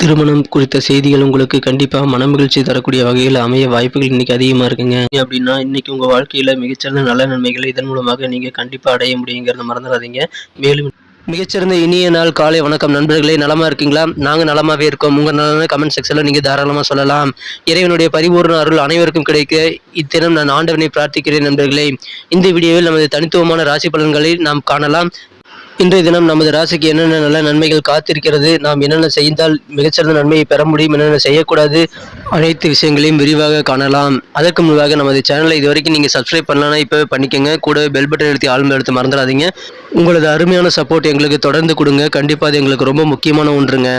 திருமணம் குறித்த செய்திகள் உங்களுக்கு கண்டிப்பாக மனமகிழ்ச்சி தரக்கூடிய வகையில் அமைய வாய்ப்புகள் இன்னைக்கு அதிகமாக இருக்குங்க. அப்படின்னா இன்னைக்கு உங்கள் வாழ்க்கையில் மிகச்சிறந்த நல்ல நன்மைகளை இதன் மூலமாக நீங்கள் கண்டிப்பாக அடைய முடியுங்கிறத மறந்துடாதீங்க. மேலும் மிகச்சிறந்த இனிய நாள் காலை வணக்கம் நண்பர்களே நலமா இருக்கீங்களா? நாங்கள் நலமாவே இருக்கோம். உங்கள் நலன கமெண்ட் செக்ஷனில் நீங்கள் தாராளமாக சொல்லலாம். இறைவனுடைய பரிபூர்ண அருள் அனைவருக்கும் கிடைக்க இத்தினம் நான் ஆண்டவனை பிரார்த்திக்கிறேன் நண்பர்களே. இந்த வீடியோவில் நமது தனித்துவமான ராசி பலன்களை நாம் காணலாம். இன்றைய தினம் நமது ராசிக்கு என்னென்ன நல்ல நன்மைகள் காத்திருக்கிறது நாம் என்னென்ன செய்தால் மிகச்சிறந்த நன்மையை பெற முடியும் என்னென்ன செய்யக்கூடாது அனைத்து விஷயங்களையும் விரிவாக காணலாம். அதற்கு முன்பாக நமது சேனலை இது வரைக்கும் நீங்கள் சப்ஸ்கிரைப் பண்ணலன்னா இப்போவே பண்ணிக்கோங்க. கூட பெல் பட்டன் எடுத்து ஆளுமை எடுத்து மறந்துடாதீங்க. உங்களது அருமையான சப்போர்ட் எங்களுக்கு தொடர்ந்து கொடுங்க. கண்டிப்பாக அது எங்களுக்கு ரொம்ப முக்கியமான ஒன்றுங்க.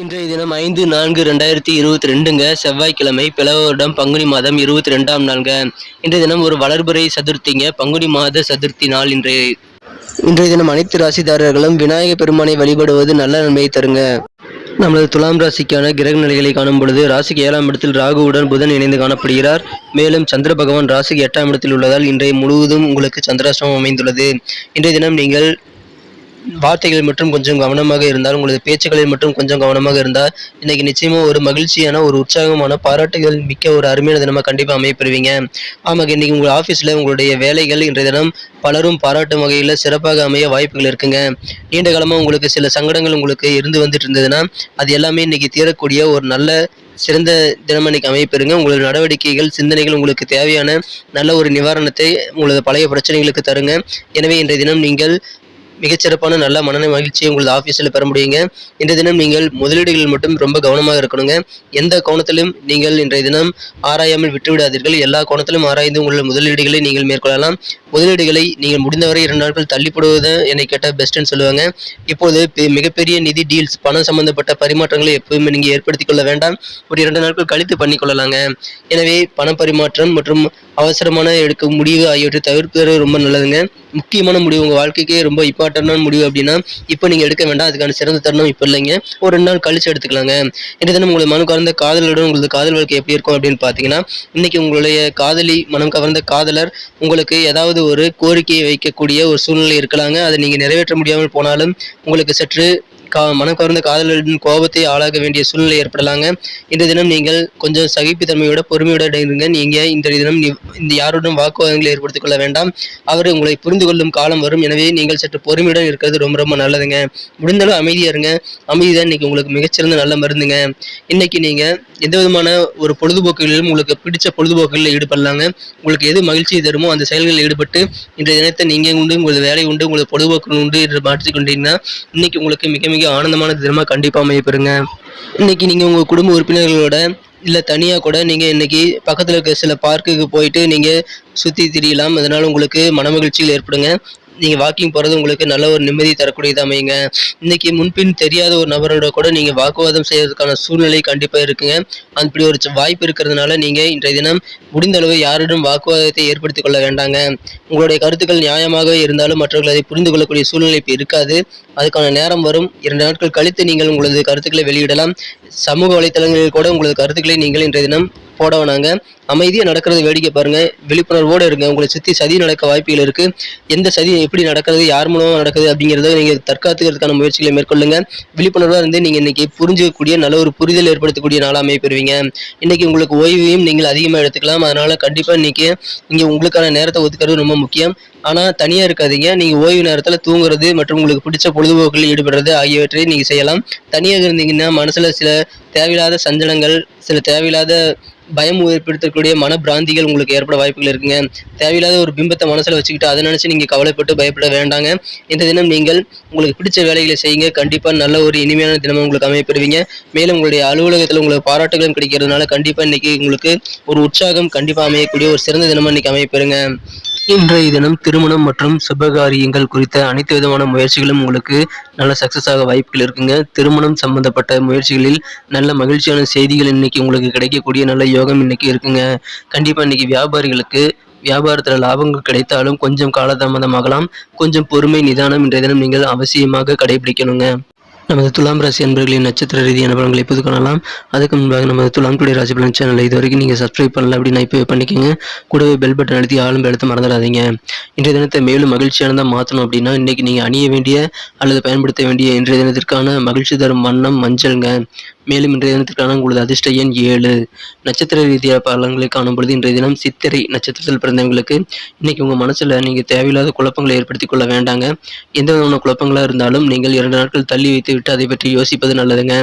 இன்றைய தினம் ஐந்து நான்கு ரெண்டாயிரத்தி இருபத்தி ரெண்டுங்க. செவ்வாய்க்கிழமை பிளவ வருடம் பங்குனி மாதம் இருபத்தி ரெண்டாம் நாளுங்க. இன்றைய தினம் ஒரு வளர்புரை சதுர்த்திங்க. பங்குனி மாத சதுர்த்தி நாள் இன்றைய இன்றைய தினம் அனைத்து ராசிதாரர்களும் விநாயக பெருமானை வழிபடுவது நல்ல நன்மையை தருங்க. நமது துலாம் ராசிக்கான கிரக நிலைகளை காணும் பொழுது ராசிக்கு ஏழாம் இடத்தில் ராகுவுடன் புதன் இணைந்து காணப்படுகிறார். மேலும் சந்திர பகவான் ராசிக்கு எட்டாம் இடத்தில் உள்ளதால் இன்றைய முழுவதும் உங்களுக்கு சந்திராஷ்டமம் அமைந்துள்ளது. இன்றைய தினம் நீங்கள் வார்த்தைகள் மட்டும் கொஞ்சம் கவனமாக இருந்தால் உங்களது பேச்சுக்களில் மட்டும் கொஞ்சம் கவனமாக இருந்தால் இன்னைக்கு நிச்சயமா ஒரு மகிழ்ச்சியான ஒரு உற்சாகமான பாராட்டுகள் மிக்க ஒரு அருமையான தினமாக கண்டிப்பாக அமைப்பெறுவீங்க ஆமாங்க இன்னைக்கு உங்கள் ஆஃபீஸில் உங்களுடைய வேலைகள் இன்றைய தினம் பலரும் பாராட்டும் வகையில் சிறப்பாக அமைய வாய்ப்புகள் இருக்குங்க. நீண்ட காலமாக உங்களுக்கு சில சங்கடங்கள் உங்களுக்கு இருந்து வந்துட்டு இருந்ததுன்னா அது எல்லாமே இன்னைக்கு தீரக்கூடிய ஒரு நல்ல சிறந்த தினம் அன்னைக்கு அமைப்பெறுங்க உங்களது நடவடிக்கைகள் சிந்தனைகள் உங்களுக்கு தேவையான நல்ல ஒரு நிவாரணத்தை உங்களது பழைய பிரச்சனைகளுக்கு தருங்க. எனவே இன்றைய தினம் நீங்கள் மிகச்சிறப்பான நல்ல மன மகிழ்ச்சியை உங்களது ஆஃபீஸில் பெற முடியுங்க. இந்த தினம் நீங்கள் முதலீடுகளில் மட்டும் ரொம்ப கவனமாக இருக்கணுங்க. எந்த கோணத்திலும் நீங்கள் இன்றைய தினம் ஆராயாமல் விட்டுவிடாதீர்கள். எல்லா கோணத்திலும் ஆராய்ந்து உங்களது முதலீடுகளை நீங்கள் மேற்கொள்ளலாம். முதலீடுகளை நீங்கள் முடிந்தவரை இரண்டு நாட்கள் தள்ளிப்படுவது என்னை கேட்டால் பெஸ்ட்டுன்னு சொல்லுவாங்க. இப்போது பெ- மிகப்பெரிய நிதி டீல்ஸ் பணம் சம்பந்தப்பட்ட பரிமாற்றங்களை எப்பவுமே நீங்கள் ஏற்படுத்திக் கொள்ள வேண்டாம். ஒரு இரண்டு நாட்கள் கழித்து பண்ணிக்கொள்ளலாங்க எனவே பண பரிமாற்றம் மற்றும் அவசரமான எடுக்க முடிவு ஆகியவற்றை தவிர்ப்பது ரொம்ப நல்லதுங்க. முக்கியமான முடிவு உங்கள் வாழ்க்கைக்கே ரொம்ப இம்பார்ட்டண்டான முடிவு அப்படின்னா இப்போ நீங்கள் எடுக்க வேண்டாம் அதுக்கான சிறந்த தருணம் இப்போ இல்லைங்க. ஒரு ரெண்டு நாள் கழிச்சு எடுத்துக்கலாங்க. இந்த தினம் உங்களை மனம் கவர்ந்த காதலுடன் உங்களது காதல் வாழ்க்கை எப்படி இருக்கும் அப்படின்னு பார்த்தீங்கன்னா இன்னைக்கு உங்களுடைய காதலி மனம் கவர்ந்த காதலர் உங்களுக்கு ஏதாவது ஒரு கோரிக்கையை வைக்கக்கூடிய ஒரு சூழ்நிலை இருக்கலாங்க. அதை நீங்கள் நிறைவேற்ற முடியாமல் போனாலும் உங்களுக்கு சற்று கா மனம் கவர்ந்த காதலரின் கோபத்தை ஆளாக வேண்டிய சூழ்நிலை ஏற்படலாங்க. இந்த தினம் நீங்கள் கொஞ்சம் சகிப்புத்தன்மையோட பொறுமையோட இருங்க நீங்கள் இந்த தினம் இந்த யாருடன் வாக்குவாதங்களை ஏற்படுத்திக் கொள்ள வேண்டாம். அவர் உங்களை புரிந்து கொள்ளும் காலம் வரும். எனவே நீங்கள் சற்று பொறுமையுடன் இருக்கிறது ரொம்ப ரொம்ப நல்லதுங்க. முடிந்தளவு அமைதியாக இருங்க. அமைதி தான் இன்னைக்கு உங்களுக்கு மிகச்சிறந்த நல்ல மருந்துங்க. இன்னைக்கு நீங்கள் எந்த விதமான ஒரு பொழுதுபோக்குகளிலும் உங்களுக்கு பிடிச்ச பொழுதுபோக்குகளில் ஈடுபடலாங்க. உங்களுக்கு எது மகிழ்ச்சி தருமோ அந்த செயல்களில் ஈடுபட்டு இன்றைய தினத்தை நீங்கள் உண்டு உங்களது வேலை உண்டு உங்களது பொழுதுபோக்கு உண்டு என்று மாற்றிக்கொண்டீங்கன்னா இன்னைக்கு உங்களுக்கு மிக மிக ஆனந்தமான தினமாக கண்டிப்பாக அமையப்பெறுங்க. இன்னைக்கு நீங்கள் உங்கள் குடும்ப உறுப்பினர்களோட இல்லை தனியாக கூட நீங்கள் இன்றைக்கி பக்கத்தில் இருக்க சில பார்க்குக்கு போயிட்டு நீங்கள் சுற்றி திரியலாம். அதனால் உங்களுக்கு மனமகிழ்ச்சிகள் ஏற்படுங்க. நீங்கள் வாக்கிங் போகிறது உங்களுக்கு நல்ல ஒரு நிம்மதி தரக்கூடியது அமையுங்க. இன்றைக்கி முன்பின் தெரியாத ஒரு நபரோட கூட நீங்கள் வாக்குவாதம் செய்கிறதுக்கான சூழ்நிலை கண்டிப்பாக இருக்குங்க. அப்படி ஒரு வாய்ப்பு இருக்கிறதுனால நீங்கள் இன்றைய தினம் முடிந்தளவு யாரிடம் வாக்குவாதத்தை ஏற்படுத்திக் கொள்ள வேண்டாங்க. உங்களுடைய கருத்துக்கள் நியாயமாக இருந்தாலும் மற்றவர்கள் அதை புரிந்து கொள்ளக்கூடிய சூழ்நிலை இப்போ இருக்காது. அதுக்கான நேரம் வரும். இரண்டு நாட்கள் கழித்து நீங்கள் உங்களது கருத்துக்களை வெளியிடலாம். சமூக வலைத்தளங்களில் கூட உங்களது கருத்துக்களை நீங்கள் இன்றைய தினம் போட வேணாங்க அமைதியாக நடக்கிறது வேடிக்கை பாருங்கள் விழிப்புணர்வோடு இருங்க. உங்களை சுற்றி சதி நடக்க வாய்ப்புகள் இருக்குது எந்த சதி எப்படி நடக்கிறது யார் மூலமாக நடக்குது அப்படிங்கிறத நீங்கள் தற்காத்துக்கிறதுக்கான முயற்சிகளை மேற்கொள்ளுங்க. விழிப்புணர்வாக இருந்து நீங்கள் இன்றைக்கி புரிஞ்சுக்கக்கூடிய நல்ல ஒரு புரிதல் ஏற்படுத்தக்கூடிய நாளாக அமைப்பெறுவீங்க இன்றைக்கி உங்களுக்கு ஓய்வையும் நீங்கள் அதிகமாக எடுத்துக்கலாம். அதனால் கண்டிப்பாக இன்றைக்கி நீங்கள் உங்களுக்கான நேரத்தை ஒதுக்கிறது ரொம்ப முக்கியம். ஆனால் தனியாக இருக்காதீங்க. நீங்கள் ஓய்வு நேரத்தில் தூங்குறது மற்றும் உங்களுக்கு பிடிச்ச பொழுதுபோக்கில் ஈடுபடுறது ஆகியவற்றை நீங்கள் செய்யலாம். தனியாக இருந்தீங்கன்னா மனசில் சில தேவையில்லாத சஞ்சலங்கள் சில தேவையில்லாத பயம் ஏற்படுத்தக்கூடிய மனப்பிராந்திகள் உங்களுக்கு ஏற்பட வாய்ப்புகள் இருக்குங்க. தேவையில்லாத ஒரு பிம்பத்தை மனசில் வச்சுக்கிட்டு அதை நினச்சி நீங்கள் கவலைப்பட்டு பயப்பட வேண்டாங்க. இந்த தினம் நீங்கள் உங்களுக்கு பிடிச்ச வேலைகளை செய்யுங்க. கண்டிப்பாக நல்ல ஒரு இனிமையான தினமும் உங்களுக்கு அமையப்படுவீங்க மேலும் உங்களுடைய அலுவலகத்தில் உங்களுக்கு பாராட்டுகளும் கிடைக்கிறதுனால கண்டிப்பாக இன்னைக்கு உங்களுக்கு ஒரு உற்சாகம் கண்டிப்பாக அமையக்கூடிய ஒரு சிறந்த தினமாக இன்னைக்கு அமையப்பெறுங்க. இன்றைய தினம் திருமணம் மற்றும் சுபகாரியங்கள் குறித்த அனைத்து விதமான முயற்சிகளும் உங்களுக்கு நல்ல சக்சஸ் ஆக வாய்ப்புகள் இருக்குங்க. திருமணம் சம்பந்தப்பட்ட முயற்சிகளில் நல்ல மகிழ்ச்சியான செய்திகள் இன்னைக்கு உங்களுக்கு கிடைக்கக்கூடிய நல்ல யோகம் இன்னைக்கு இருக்குங்க. கண்டிப்பா இன்னைக்கு வியாபாரிகளுக்கு வியாபாரத்தில் லாபங்கள் கிடைத்தாலும் கொஞ்சம் காலதாமதமாகலாம். கொஞ்சம் பொறுமை நிதானம் இன்றைய தினம் நீங்கள் அவசியமாக கடைபிடிக்கணுங்க. நமது துலாம் ராசி அன்பர்களின் நட்சத்திர ரீதியான பலன்களை இப்போது காணலாம். அதுக்கு முன்பாக நமது துலாம் டுடே ராசி பலன் சேனலை இது வரைக்கும் நீங்கள் சப்ஸ்கிரைப் பண்ணல அப்படின்னா இப்போ பண்ணிக்கோங்க. கூடவே பெல் பட்டன் அழுத்தி ஆளும் எழுத்து மறந்துடாதீங்க. இன்றைய தினத்தை மேலும் மகிழ்ச்சியானதாக மாற்றணும் அப்படின்னா இன்றைக்கி நீங்கள் அணிய வேண்டிய அல்லது பயன்படுத்த வேண்டிய இன்றைய தினத்திற்கான மகிழ்ச்சி தரும் வண்ணம் மஞ்சள்ங்க. மேலும் இன்றைய தினத்திற்கான உங்களது அதிர்ஷ்ட எண் ஏழு. நட்சத்திர ரீதியாக பலன்களை காணும் பொழுது இன்றைய தினம் சித்திரை நட்சத்திரத்தில் பிறந்தவங்களுக்கு இன்னைக்கு உங்கள் மனசில் நீங்கள் தேவையில்லாத குழப்பங்களை ஏற்படுத்திக் கொள்ள வேண்டாங்க. எந்த விதமான குழப்பங்களாக இருந்தாலும் நீங்கள் இரண்டு நாட்கள் தள்ளி வைத்து விட்டு அதை பற்றி யோசிப்பது நல்லதுங்க.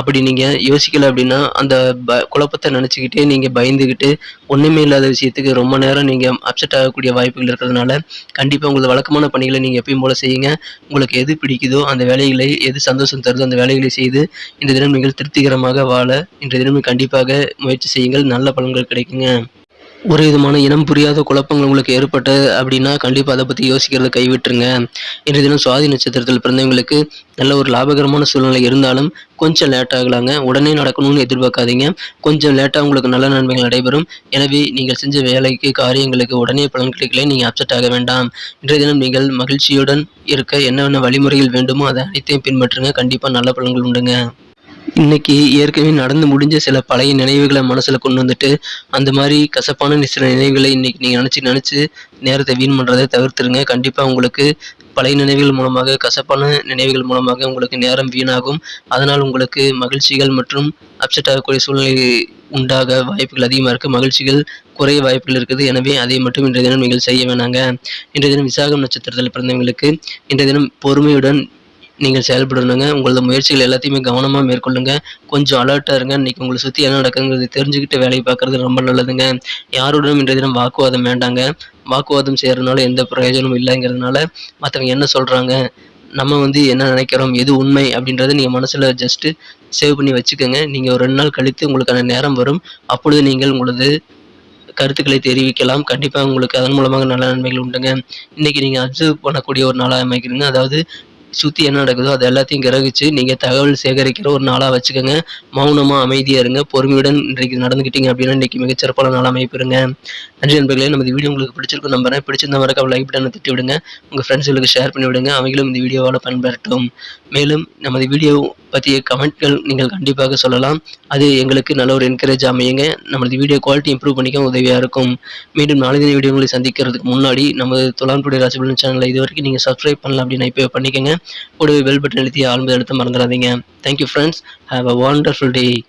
அப்படி நீங்கள் யோசிக்கல அப்படின்னா அந்த ப குழப்பத்தை நினச்சிக்கிட்டே நீங்கள் பயந்துக்கிட்டு ஒன்றுமே இல்லாத விஷயத்துக்கு ரொம்ப நேரம் நீங்கள் அப்செட் ஆகக்கூடிய வாய்ப்புகள் இருக்கிறதுனால கண்டிப்பாக உங்களது வழக்கமான பணிகளை நீங்கள் எப்பயும் போல செய்யுங்க. உங்களுக்கு எது பிடிக்குதோ அந்த வேலைகளை எது சந்தோஷம் தருதோ அந்த வேலைகளை செய்து இந்த தினம் நீங்கள் திருப்திகரமாக வாழ இன்றைய தினம் கண்டிப்பாக முயற்சி செய்யுங்கள். நல்ல பலன்கள் கிடைக்குங்க. ஒரு விதமான இனம் புரியாத குழப்பங்கள் உங்களுக்கு ஏற்பட்டது அப்படின்னா கண்டிப்பாக அதை பற்றி யோசிக்கிறத கைவிட்டுருங்க. இன்றைய தினம் சுவாதி நட்சத்திரத்தில் பிறந்தவங்களுக்கு நல்ல ஒரு லாபகரமான சூழ்நிலை இருந்தாலும் கொஞ்சம் லேட் ஆகலாங்க. உடனே நடக்கணும்னு எதிர்பார்க்காதீங்க. கொஞ்சம் லேட்டாக உங்களுக்கு நல்ல நன்மைகள் நடைபெறும். எனவே நீங்கள் செஞ்ச வேலைக்கு காரியங்களுக்கு உடனே பலன் கிடைக்கல நீங்கள் அப்செட் ஆக வேண்டாம். இன்றைய தினம் நீங்கள் மகிழ்ச்சியுடன் இருக்க என்னென்ன வழிமுறைகள் வேண்டுமோ அதை அனைத்தையும் பின்பற்றுங்க. கண்டிப்பாக நல்ல பலன்கள் உண்டுங்க. இன்னைக்கு ஏற்கனவே நடந்து முடிஞ்ச சில பழைய நினைவுகளை மனசில் கொண்டு வந்துட்டு அந்த மாதிரி கசப்பான சில நினைவுகளை இன்னைக்கு நீங்கள் நினச்சி நினச்சி நேரத்தை வீண் பண்ணுறதை தவிர்த்துருங்க. கண்டிப்பாக உங்களுக்கு பழைய நினைவுகள் மூலமாக கசப்பான நினைவுகள் மூலமாக உங்களுக்கு நேரம் வீணாகும். அதனால் உங்களுக்கு மகிழ்ச்சிகள் மற்றும் அப்செட் ஆகக்கூடிய சூழ்நிலை உண்டாக வாய்ப்புகள் அதிகமாக இருக்குது மகிழ்ச்சிகள் குறைய வாய்ப்புகள் இருக்குது. எனவே அதை மட்டும் இன்றைய தினம் நீங்கள் செய்ய வேணாங்க. இன்றைய தினம் விசாகம் நட்சத்திரத்தில் பிறந்தவங்களுக்கு இன்றைய தினம் பொறுமையுடன் நீங்கள் செயல்படணுங்க. உங்களது முயற்சிகள் எல்லாத்தையுமே கவனமாக மேற்கொள்ளுங்க. கொஞ்சம் அலர்ட்டாக இருங்க. இன்றைக்கி உங்களை சுற்றி என்ன நடக்குங்கிறது தெரிஞ்சுக்கிட்டு வேலையை பார்க்குறது ரொம்ப நல்லதுங்க. யாருடனும் இன்றைய தினம் வாக்குவாதம் வேண்டாங்க. வாக்குவாதம் செய்கிறதுனால எந்த பிரயோஜனமும் இல்லைங்கிறதுனால மற்றவங்க என்ன சொல்கிறாங்க நம்ம வந்து என்ன நினைக்கிறோம்? எது உண்மை? அப்படின்றத நீங்கள் மனசில் ஜஸ்ட்டு சேவ் பண்ணி வச்சுக்கோங்க. நீங்கள் ஒரு ரெண்டு நாள் கழித்து உங்களுக்கான நேரம் வரும். அப்பொழுது நீங்கள் உங்களது கருத்துக்களை தெரிவிக்கலாம். கண்டிப்பாக உங்களுக்கு அதன் மூலமாக நல்ல நன்மைகள் உண்டுங்க. இன்றைக்கி நீங்கள் அப்சர்வ் பண்ணக்கூடிய ஒரு நாளாக அமைக்கிறீங்க அதாவது சுற்றி என்ன நடக்குதோ அது எல்லாத்தையும் கிரகிச்சு நீங்கள் தகவல் சேகரிக்கிற ஒரு நாளாக வச்சுக்கோங்க. மௌனமாக அமைதியாக இருங்க. பொறுமையுடன் இன்றைக்கு நடந்துக்கிட்டீங்க அப்படின்னா இன்றைக்கி மிகச்சிறப்பான நாளாக அமைப்பிருங்க நன்றி நண்பர்களே நமது வீடியோ உங்களுக்கு பிடிச்சிருக்கும் நம்புறேன். பிடிச்சிருந்த மறக்காம லைக் பட்டனை தட்டி விடுங்க உங்கள் ஃப்ரெண்ட்ஸுகளுக்கு ஷேர் பண்ணி விடுங்க அவங்களும் இந்த வீடியோவால் பயன்பெறட்டும். மேலும் நமது வீடியோ பற்றிய கமெண்ட்கள் நீங்கள் கண்டிப்பாக சொல்லலாம். அது எங்களுக்கு நல்ல ஒரு என்கரேஜ் அமையுங்க. நமது வீடியோ குவாலிட்டி இம்ப்ரூவ் பண்ணிக்க உதவியாக இருக்கும். மீண்டும் நாளைய வீடியோங்களை சந்திக்கிறதுக்கு முன்னாடி நமது துலான்புடைய ராசிபலன் சேனலை இது வரைக்கும் நீங்கள் சப்ஸ்கிரைப் பண்ணலாம் அப்படின்னு இப்போ பண்ணிக்கோங்க. கூடவே பெல் பட்டன் எழுத்தி ஆழ்ந்து எழுத்த மறந்துடாதீங்க. Thank you friends have a wonderful day